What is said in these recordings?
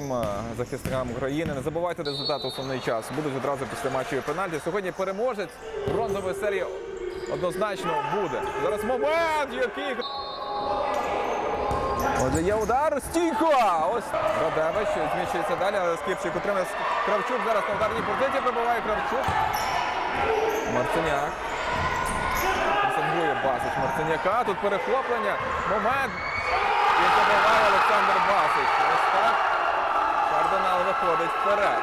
всім е, захисникам України. Не забувайте результат основний час. Будуть одразу після матчів пенальті. Сьогодні переможець бронзової серії однозначно буде. Зараз момент, який. Отже, є удар, стійко! Ось Радевич зміщується далі, але Скіпчик отримає Кравчук. Зараз на ударній позиції пробиває Кравчук. Марциняк. Пресингує Басич Марциняка. Тут перехоплення. Момент. І забиває Олександр Басич. Ось так. Кардинал виходить вперед.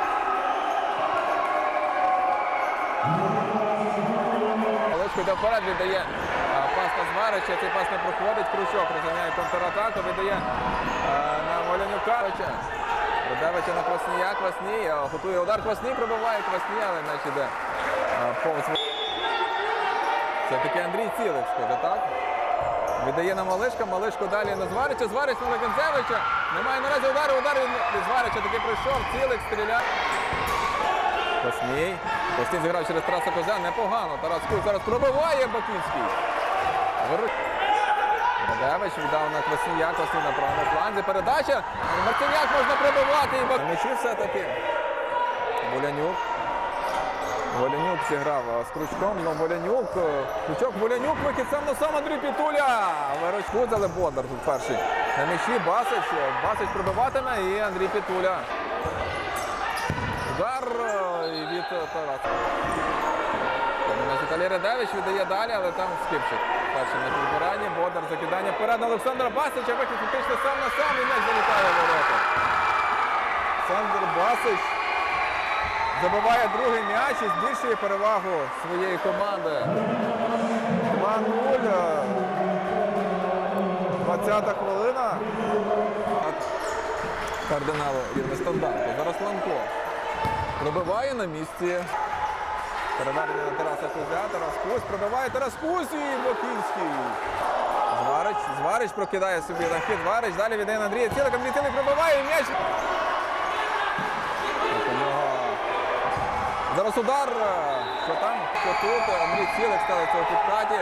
Йде вперед, віддає пас на. Цей пас не проходить. Кручок розганяє контратаку, віддає на Волянюка. Родевича на Кваснія. Квасній готує удар. Квасній пробиває Квасній, але наче йде повз. Це таки Андрій Цілик, схоже, так? Віддає на Малишка, Малишко далі на Зварича, Зварич на Легенцевича. Немає наразі удару, удар від Зварича таки прийшов, Цілик стріляє. Квасній. Квасній зіграв через Тараса Коза, непогано. Тарас Куз зараз пробиває Бакінський. Радевич віддав на Кваснія, Квасній на правому фланзі. Передача. Марциняк можна пробивати. І М'ячі все-таки. Волянюк. Волянюк зіграв з Крючком, но Волянюк. е, Крючок Волянюк, вихід сам на сам Андрій Пітуля. Вирочку, але Бондар тут перший. На м'ячі Басич. Басич пробиватиме і Андрій Пітуля. Удар е, від е, Тараса. Віталій Радевич віддає далі, але там Скипчик. Перший на підбиранні. Бодар закидання вперед Олександра Басича. Вихід фактично сам на сам і м'яч залітає ворота. Олександр Басич забиває другий м'яч і збільшує перевагу своєї команди. 2-0. 20 хвилина. Кардиналу від нестандарту. Зараз Ланко. Пробиває на місці. Переведення на Тараса Кузя. Тарас Кузь пробиває Тарас Кузь і Бокінський. Зварич, Зварич прокидає собі на хід. Зварич далі віддає Андрія Цілик. Андрій пробиває і м'яч. От у нього Зараз удар. Що там? Що тут? Андрій Цілик ставиться у підкаті.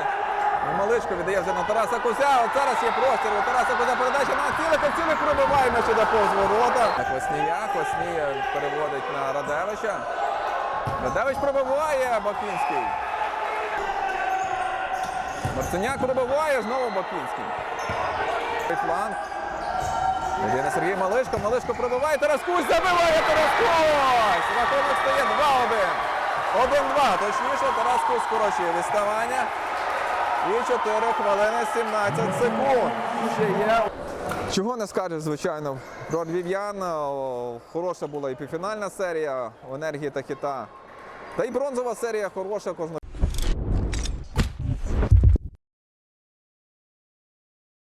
Малишко віддає вже на Тараса Кузя. От зараз є простір. У Тараса Кузя передача на Цілика. Цілик пробиває м'яч іде повз ворота. На Кваснія. Переводить на Радевича. Радевич пробиває Бакінський. Марциняк пробиває, знову Бакінський. Єдине Сергій Малишко. Малишко пробиває. Тарас Кузь забиває Тарас Кузь! Рахунок стає 2-1. 1-2. Точніше, Тарас Кузь скорочує відставання. І 4 хвилини 17 секунд. Ще є. Чого не скажеш, звичайно, про львів'ян. Хороша була і півфінальна серія енергії та хіта. Та й бронзова серія хороша кожного.